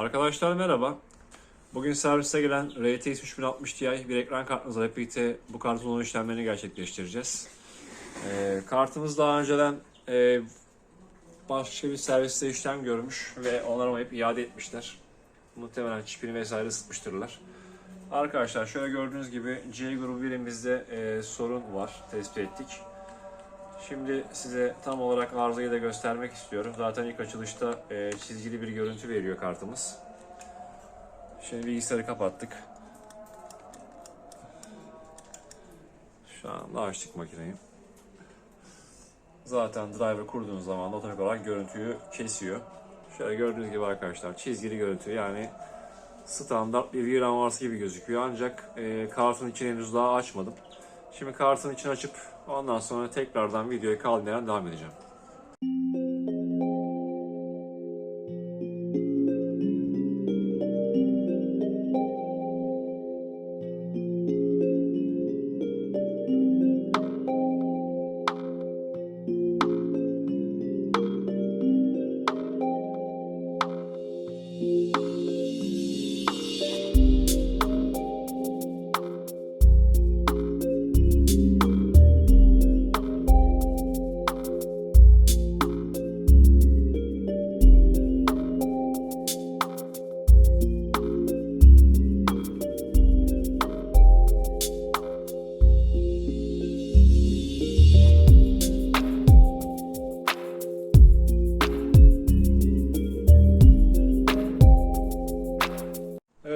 Arkadaşlar merhaba. Bugün servise gelen RTX 3060 Ti bir ekran kartımızla hep birlikte bu kartın onarım işlemlerini gerçekleştireceğiz. Ee, kartımız daha önceden e, başka bir serviste işlem görmüş ve onaramayıp iade etmişler. Muhtemelen çipini vesaire ısıtmıştırlar. Arkadaşlar şöyle gördüğünüz gibi C grubu birimizde e, sorun var tespit ettik. Şimdi size tam olarak arızayı da göstermek istiyorum. Zaten ilk açılışta e, çizgili bir görüntü veriyor kartımız. Şimdi bilgisayarı kapattık. Şu anda açtık makineyi. Zaten driver kurduğunuz zaman otomatik olarak görüntüyü kesiyor. Şöyle gördüğünüz gibi arkadaşlar çizgili görüntü yani standart bir VRAM varsa gibi gözüküyor. Ancak e, kartın içini henüz daha açmadım. Şimdi kartın içini açıp ondan sonra tekrardan videoyu kaldırmadan devam edeceğim.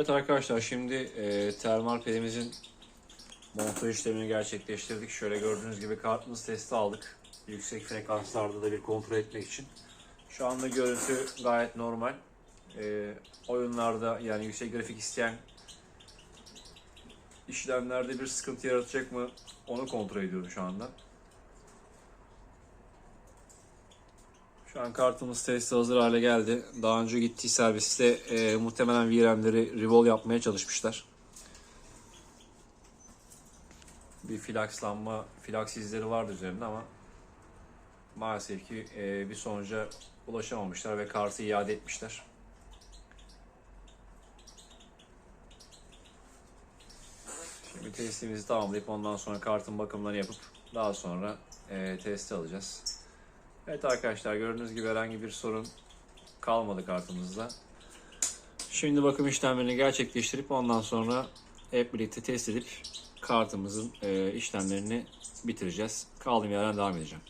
Evet arkadaşlar şimdi e, termal pedimizin montaj işlemini gerçekleştirdik. Şöyle gördüğünüz gibi kartımız testi aldık. Yüksek frekanslarda da bir kontrol etmek için. Şu anda görüntü gayet normal. E, oyunlarda yani yüksek grafik isteyen işlemlerde bir sıkıntı yaratacak mı onu kontrol ediyorum şu anda. Şu an kartımız testi hazır hale geldi. Daha önce gittiği serviste e, muhtemelen VRAM'leri revol yapmaya çalışmışlar. Bir flakslanma, flaks izleri vardı üzerinde ama maalesef ki e, bir sonuca ulaşamamışlar ve kartı iade etmişler. Şimdi testimizi tamamlayıp ondan sonra kartın bakımlarını yapıp daha sonra e, testi alacağız. Evet arkadaşlar gördüğünüz gibi herhangi bir sorun kalmadı kartımızda. Şimdi bakım işlemlerini gerçekleştirip ondan sonra hep birlikte test edip kartımızın e, işlemlerini bitireceğiz. Kaldığım yerden devam edeceğim.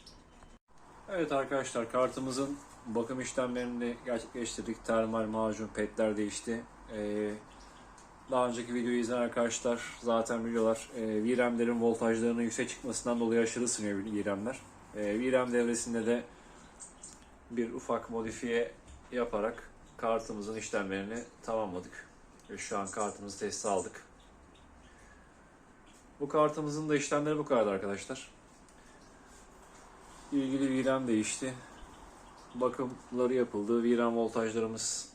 Evet arkadaşlar kartımızın bakım işlemlerini gerçekleştirdik. Termal macun, petler değişti. E, daha önceki videoyu izleyen arkadaşlar zaten biliyorlar. E, VRAM'lerin voltajlarının yüksek çıkmasından dolayı aşırı ısınıyor VRAM'ler. E, VRAM devresinde de bir ufak modifiye yaparak kartımızın işlemlerini tamamladık. Ve şu an kartımızı testi aldık. Bu kartımızın da işlemleri bu kadar arkadaşlar. İlgili VRAM değişti. Bakımları yapıldı. VRAM voltajlarımız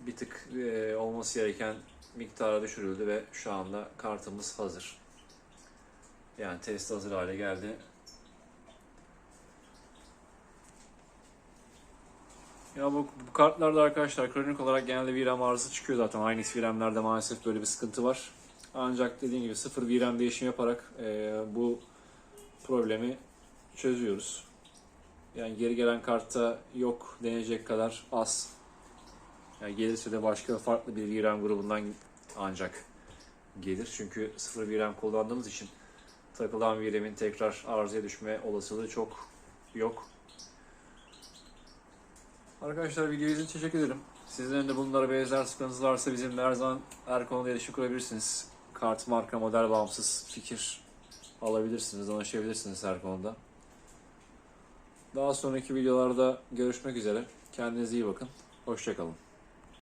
bir tık e, olması gereken miktara düşürüldü ve şu anda kartımız hazır. Yani test hazır hale geldi. Ya bu, bu kartlarda arkadaşlar kronik olarak genelde VRAM arızası çıkıyor zaten. Aynı VRAM'lerde maalesef böyle bir sıkıntı var. Ancak dediğim gibi sıfır VRAM değişimi yaparak e, bu problemi çözüyoruz. Yani geri gelen kartta yok denecek kadar az. Yani gelirse de başka farklı bir VRAM grubundan ancak gelir. Çünkü sıfır VRAM kullandığımız için takılan VRAM'in tekrar arızaya düşme olasılığı çok yok. Arkadaşlar videoyu için teşekkür ederim. Sizlerin de bunlara benzer sıkıntınız varsa bizimle her zaman her konuda iletişim kurabilirsiniz. Kart, marka, model bağımsız fikir alabilirsiniz, danışabilirsiniz her konuda. Daha sonraki videolarda görüşmek üzere. Kendinize iyi bakın. Hoşçakalın.